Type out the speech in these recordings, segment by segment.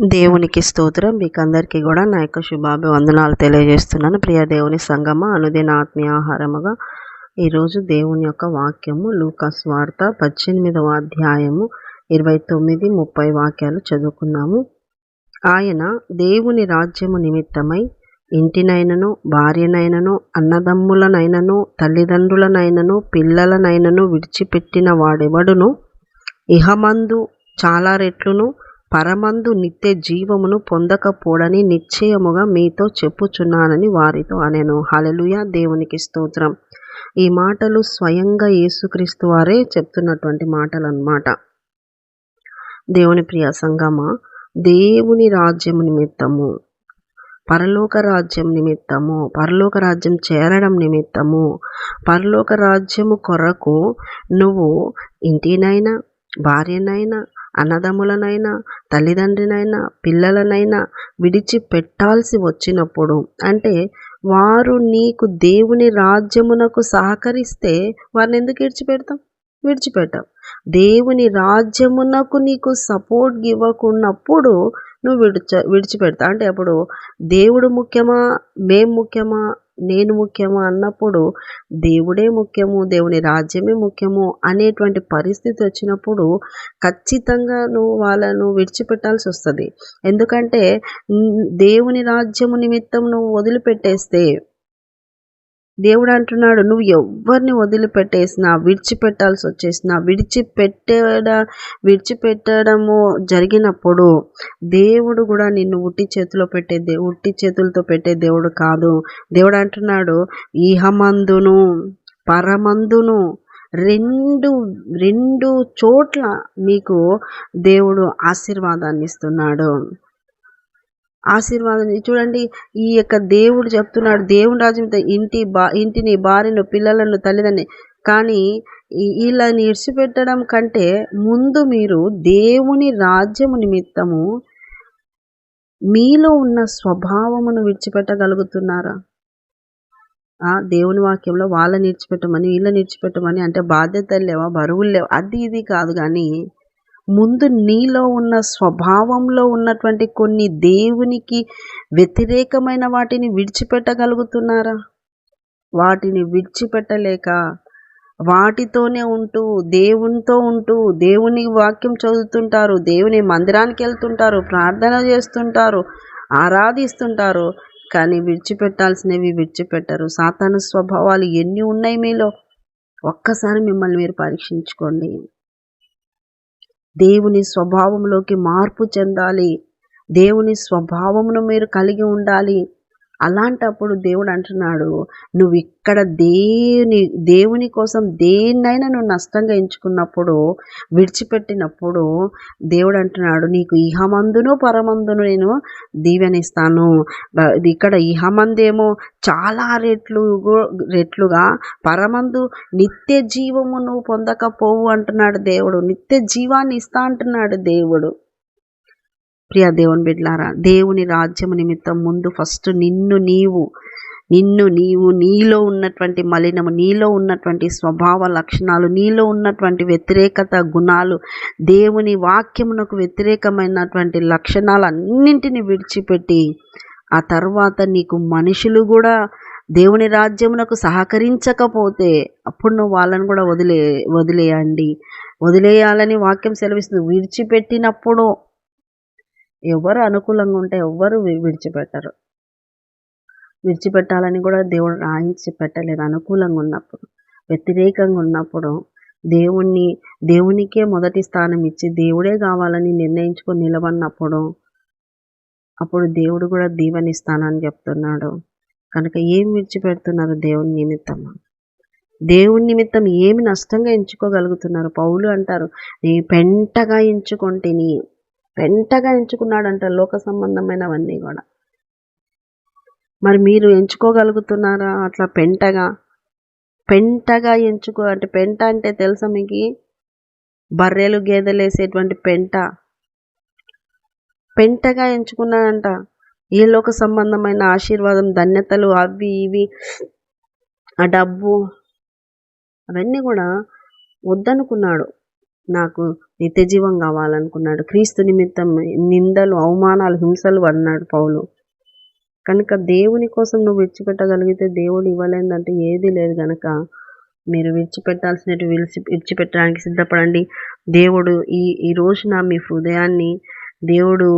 దేవునికి స్తోత్రం. మీకు అందరికీ కూడా నా యొక్క శుభాభివందనాలు తెలియజేస్తున్నాను. ప్రియ దేవుని సంగమ అనుదిన ఆత్మీయ ఆహారముగా ఈరోజు దేవుని యొక్క వాక్యము లూకాస్ వార్త పద్దెనిమిదవ అధ్యాయము ఇరవై తొమ్మిది ముప్పై వాక్యాలు చదువుకున్నాము. ఆయన దేవుని రాజ్యము నిమిత్తమై ఇంటినైనను భార్యనైనను అన్నదమ్ములనైనను తల్లిదండ్రులనైనను పిల్లలనైనను విడిచిపెట్టిన వాడెవడును? ఇహమందు చాలా రెట్లును పరమందు నిత్య జీవమును పొందకపోడని నిశ్చయముగా మీతో చెప్పుచున్నానని వారితో అనెను. హలలుయ దేవునికి స్తోత్రం. ఈ మాటలు స్వయంగా యేసుక్రీస్తు వారే చెప్తున్నటువంటి మాటలు అన్నమాట దేవుని ప్రియ సంగమ దేవుని రాజ్యము నిమిత్తము పరలోక రాజ్యం నిమిత్తము పరలోక రాజ్యం చేరడం నిమిత్తము పరలోక రాజ్యము కొరకు నువ్వు ఇంటినైనా భార్యనైనా అన్నదమ్ములనైనా తల్లిదండ్రినైనా పిల్లలనైనా విడిచిపెట్టాల్సి వచ్చినప్పుడు అంటే వారు నీకు దేవుని రాజ్యమునకు సహకరిస్తే వారిని ఎందుకు విడిచిపెడతాం? విడిచిపెట్టాం. దేవుని రాజ్యమునకు నీకు సపోర్ట్ ఇవ్వకున్నప్పుడు నువ్వు విడిచ విడిచిపెడతా అంటే అప్పుడు దేవుడు ముఖ్యమా మేం ముఖ్యమా నేను ముఖ్యము అన్నప్పుడు దేవుడే ముఖ్యము దేవుని రాజ్యమే ముఖ్యము అనేటువంటి పరిస్థితి వచ్చినప్పుడు ఖచ్చితంగా నువ్వు వాళ్ళను విడిచిపెట్టాల్సి వస్తుంది. ఎందుకంటే దేవుని రాజ్యము నిమిత్తం నువ్వు వదిలిపెట్టేస్తే దేవుడు అంటున్నాడు నువ్వు ఎవరిని వదిలిపెట్టేసినా విడిచిపెట్టాల్సి వచ్చేసినా విడిచిపెట్టేడ విడిచిపెట్టడము జరిగినప్పుడు దేవుడు కూడా నిన్ను ఉట్టి చేతిలో పెట్టే దే ఉట్టి చేతులతో పెట్టే దేవుడు కాదు. దేవుడు అంటున్నాడు ఈహమందును పరమందును రెండు రెండు చోట్ల మీకు దేవుడు ఆశీర్వాదాన్ని ఇస్తున్నాడు ఆశీర్వాదం చూడండి ఈ యొక్క దేవుడు చెప్తున్నాడు దేవుని రాజ్యం ఇంటి బా ఇంటిని భార్యను పిల్లలను తల్లిదండ్రి కానీ ఇలా ఇడిచిపెట్టడం కంటే ముందు మీరు దేవుని రాజ్యము నిమిత్తము మీలో ఉన్న స్వభావమును విడిచిపెట్టగలుగుతున్నారా? ఆ దేవుని వాక్యంలో వాళ్ళని విడిచిపెట్టమని వీళ్ళని విడిచిపెట్టమని అంటే బాధ్యతలు లేవా బరువులు లేవా? అది ఇది కాదు కానీ ముందు నీలో ఉన్న స్వభావంలో ఉన్నటువంటి కొన్ని దేవునికి వ్యతిరేకమైన వాటిని విడిచిపెట్టగలుగుతున్నారా? వాటిని విడిచిపెట్టలేక వాటితోనే ఉంటూ దేవునితో ఉంటూ దేవుని వాక్యం చదువుతుంటారు దేవుని మందిరానికి వెళ్తుంటారు ప్రార్థన చేస్తుంటారు ఆరాధిస్తుంటారు కానీ విడిచిపెట్టాల్సినవి విడిచిపెట్టరు. సాతాను స్వభావాలు ఎన్ని ఉన్నాయి మీలో? ఒక్కసారి మిమ్మల్ని మీరు పరీక్షించుకోండి. దేవుని స్వభావంలోకి మార్పు చెందాలి. దేవుని స్వభావమును మీరు కలిగి ఉండాలి. అలాంటప్పుడు దేవుడు అంటున్నాడు నువ్వు ఇక్కడ దేవుని దేవుని కోసం దేన్నైనా నువ్వు నష్టంగా ఎంచుకున్నప్పుడు విడిచిపెట్టినప్పుడు దేవుడు అంటున్నాడు నీకు ఇహమందును పరమందును నేను దీవెనిస్తాను. ఇక్కడ ఇహమందేమో చాలా రెట్లు రెట్లుగా పరమందు నిత్య జీవము నువ్వు పొందకపోవు అంటున్నాడు దేవుడు. నిత్య జీవాన్ని ఇస్తా అంటున్నాడు దేవుడు. ప్రియ దేవుని బిడ్లారా దేవుని రాజ్యం నిమిత్తం ముందు ఫస్ట్ నిన్ను నీవు నిన్ను నీవు నీలో ఉన్నటువంటి మలినము నీలో ఉన్నటువంటి స్వభావ లక్షణాలు నీలో ఉన్నటువంటి వ్యతిరేకత గుణాలు దేవుని వాక్యమునకు వ్యతిరేకమైనటువంటి లక్షణాలు అన్నింటిని విడిచిపెట్టి ఆ తర్వాత నీకు మనుషులు కూడా దేవుని రాజ్యమునకు సహకరించకపోతే అప్పుడు నువ్వు వాళ్ళని కూడా వదిలే వదిలేయండి. వదిలేయాలని వాక్యం సెలవిస్తుంది. విడిచిపెట్టినప్పుడు ఎవరు అనుకూలంగా ఉంటే ఎవ్వరు విడిచిపెట్టరు. విడిచిపెట్టాలని కూడా దేవుడు రాయించి పెట్టలేదు. అనుకూలంగా ఉన్నప్పుడు వ్యతిరేకంగా ఉన్నప్పుడు దేవుణ్ణి దేవునికే మొదటి స్థానం ఇచ్చి దేవుడే కావాలని నిర్ణయించుకొని నిలబడినప్పుడు అప్పుడు దేవుడు కూడా దీవెనిస్తానని చెప్తున్నాడు. కనుక ఏం విడిచిపెడుతున్నారు దేవుని నిమిత్తం దేవుని నిమిత్తం ఏమి నష్టంగా ఎంచుకోగలుగుతున్నారు? పౌలు అంటారు నీ పెంటగా ఎంచుకొంటిని పెంటగా ఎంచుకున్నాడంట లోక సంబంధమైనవన్నీ కూడా. మరి మీరు ఎంచుకోగలుగుతున్నారా? అట్లా పెంటగా? పెంటగా ఎంచుకో అంటే పెంట అంటే తెలుసా మీకు? బర్రెలు గేదెలు వేసేటువంటి పెంట. పెంటగా ఎంచుకున్నాడంట. ఏ లోక సంబంధమైన ఆశీర్వాదం ధన్యతలు అవి ఇవి ఆ డబ్బు అవన్నీ కూడా వద్దనుకున్నాడు. నాకు నిత్యజీవం కావాలనుకున్నాడు. క్రీస్తు నిమిత్తం నిందలు అవమానాలు హింసలు పడినాడు పౌలు. కనుక దేవుని కోసం నువ్వు విడిచిపెట్టగలిగితే దేవుడు ఇవ్వలేదంటే ఏది లేదు కనుక మీరు విడిచిపెట్టాల్సినట్టు విడిచి విడిచిపెట్టడానికి సిద్ధపడండి. దేవుడు ఈ ఈ రోజున మీ హృదయాన్ని దేవుడు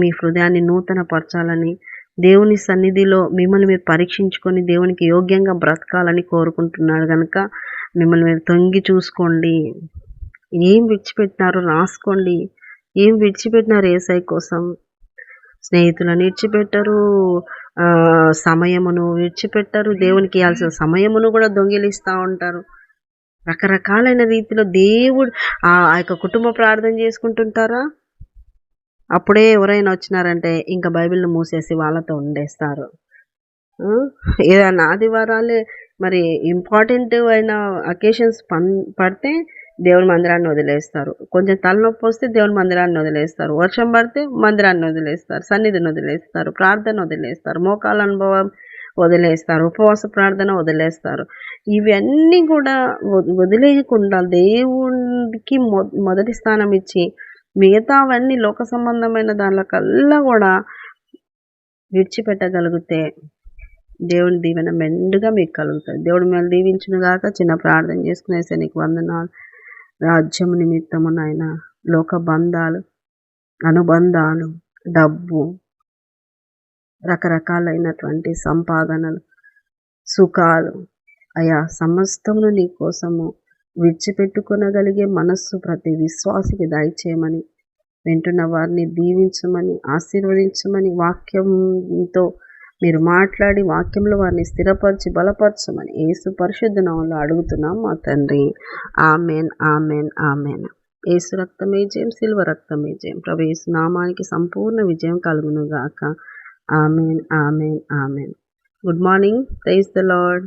మీ హృదయాన్ని నూతన పరచాలని దేవుని సన్నిధిలో మిమ్మల్ని మీరు పరీక్షించుకొని దేవునికి యోగ్యంగా బ్రతకాలని కోరుకుంటున్నాడు కనుక మిమ్మల్ని మీరు తొంగి చూసుకోండి. ఏం విడిచిపెట్టినారో రాసుకోండి. ఏం విడిచిపెట్టినారు ఏసై కోసం? స్నేహితులను విడిచిపెట్టరు సమయమును విడిచిపెట్టరు దేవునికి ఇవ్వాల్సిన సమయమును కూడా దొంగిలిస్తూ ఉంటారు. రకరకాలైన రీతిలో దేవుడు ఆ యొక్క కుటుంబ ప్రార్థన చేసుకుంటుంటారా? అప్పుడే ఎవరైనా వచ్చినారంటే ఇంకా బైబిల్ని మూసేసి వాళ్ళతో ఉండేస్తారు. ఏదైనా ఆదివారాలే మరి ఇంపార్టెంట్ అయిన అకేషన్స్ పన్ పడితే దేవుని మందిరాన్ని వదిలేస్తారు. కొంచెం తలనొప్పి వస్తే దేవుని మందిరాన్ని వదిలేస్తారు. వర్షం పడితే మందిరాన్ని వదిలేస్తారు. సన్నిధిని వదిలేస్తారు. ప్రార్థన వదిలేస్తారు. మోకాల అనుభవం వదిలేస్తారు. ఉపవాస ప్రార్థన వదిలేస్తారు. ఇవన్నీ కూడా వదిలేయకుండా దేవుడికి మొదటి స్థానం ఇచ్చి మిగతావన్నీ లోక సంబంధమైన దానికల్లా కూడా విడిచిపెట్టగలిగితే దేవుని దీవెన మెండుగా మీకు కలుగుతుంది. దేవుడు మిమ్మల్ని దీవించిన గాక చిన్న ప్రార్థన చేసుకునేసే నీకు వందనాలు. రాజ్యం నిమిత్తము నాయన లోక బంధాలు అనుబంధాలు డబ్బు రకరకాలైనటువంటి సంపాదనలు సుఖాలు అయా సమస్తమును నీ కోసము విడిచిపెట్టుకొనగలిగే మనస్సు ప్రతి విశ్వాసికి దయచేయమని వింటున్న వారిని దీవించమని ఆశీర్వదించమని వాక్యంతో మీరు మాట్లాడి వాక్యంలో వారిని స్థిరపరిచి బలపరచమని ఏసు పరిశుద్ధ నామంలో అడుగుతున్నాం మా తండ్రి. Amen amen amen. ఏసు రక్తమే జయం శిల్వ రక్తమే జయం. ప్రభు ఏసు నామానికి సంపూర్ణ విజయం కలుగును గాక amen amen amen. Good morning. Praise the lord.